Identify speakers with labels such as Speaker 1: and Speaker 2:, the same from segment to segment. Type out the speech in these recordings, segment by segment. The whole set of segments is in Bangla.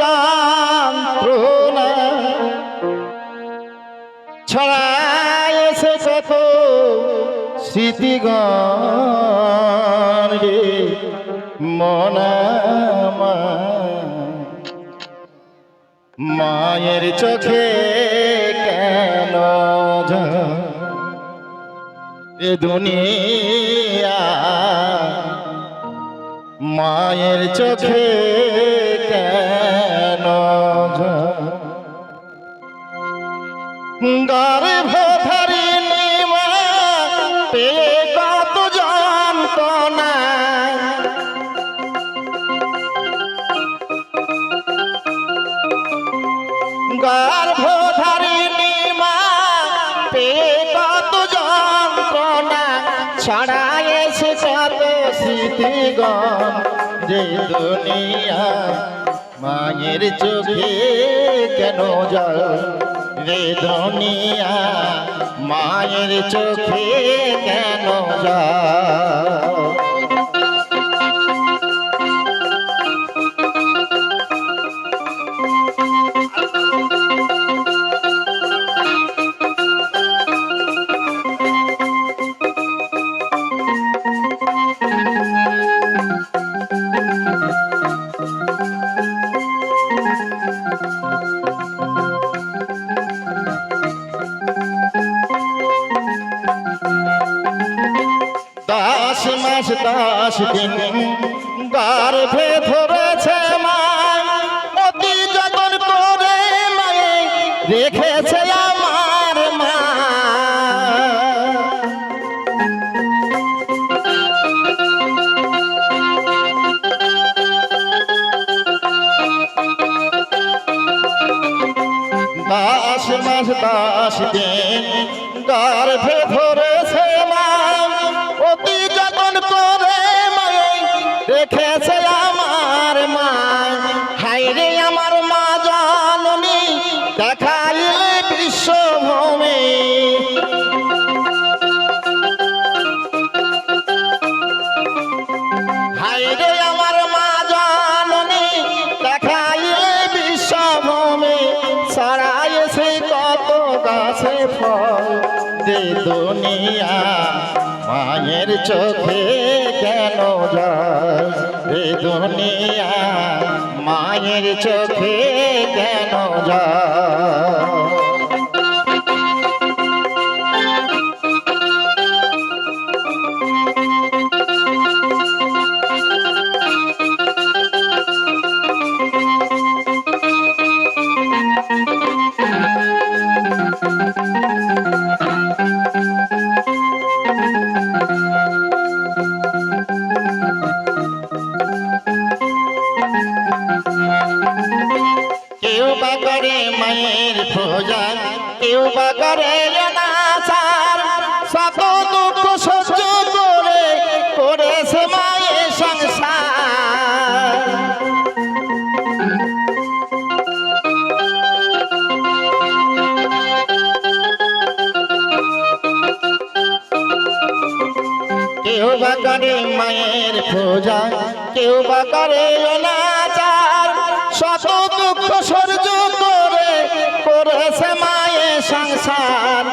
Speaker 1: যন্ত্রণা ছড়াইছে কত স্মৃতিগণ রে মনামা মায়ের চোখে কেন এ দুনিয়া মায়ের চোখে কেন গর্ভ ধরিনি মা পেয়ে কত যন্ত্রণা। গর্ভ ধরিনি মা পেয়ে কত যন্ত্রণা। ছড়াইছে কত স্মৃতিগণ। যে দুনিয়া মায়ের চোখে কেন জল? রে দুনিয়া মায়ের চোখে কেন মাস দশ দিন গর্ভে ধরেছে মা অতি যতন করে মায়ে রেখেছে আমার মা। দশ মাস দশ দিন গর্ভে ধরেছে দেখাইলে বিশ্বভূমি হাইরে আমার মা জননী দেখাইলে বিশ্বভূমি ছড়াইছে কত গাছে ফল দে দুনিয়া মায়ের চোখে কেন যায়? দুনিয়া মায়ের চোখে কেন যায়? কেউ বা করে মায়ের পূজা কেউ বা করে নাচার দুঃখ সহ্য করে, করেছে মায়ের সংসার। কেউ মায়ের কেউ অনাচার শত দুঃখ সহ্য করে, করেছে মায়ের সংসার।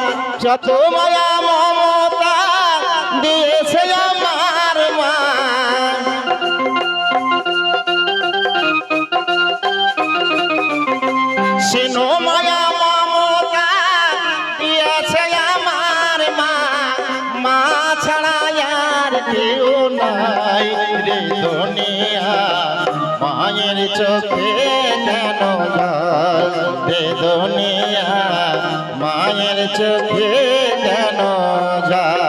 Speaker 1: যত মায়া মমতা দিয়েছে আমার মা। সিনো মায়া মায়ের চোখে কেন জল রে দুনিয়া মায়ের চোখে কেন যায়।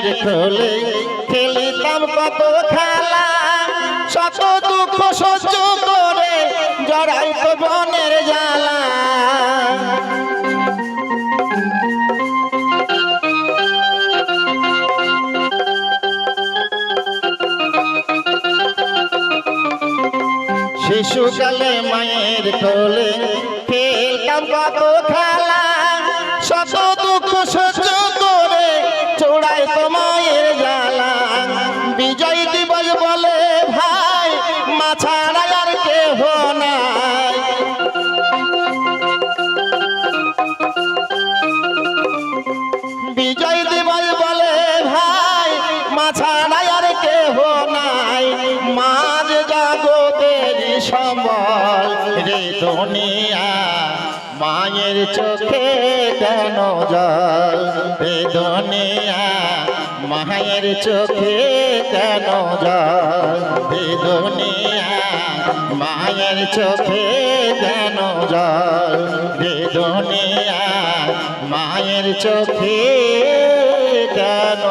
Speaker 1: মনের খোলে খেলিতাম কত খেলা, শত দুঃখ সহ্য করে জড়াইত বনের জ্বালা। শিশুকালে মায়ের কোলে খেলতাম কত খেলা, শত বিজয় দিবস বলে ভাই মা ছাড়া আর কেহ নাই। বিজয় দিবস বলে ভাই মা ছাড়া আর কেহ নাই। মাঝ জগতের সম্বল রে দুনিয়া মায়ের চোখে কেন জল রে দুনিয়া মায়ের চোখে কেন জল রে দুনিয়া মায়ের চোখে কেন জল রে দুনিয়া মায়ের চোখে কেন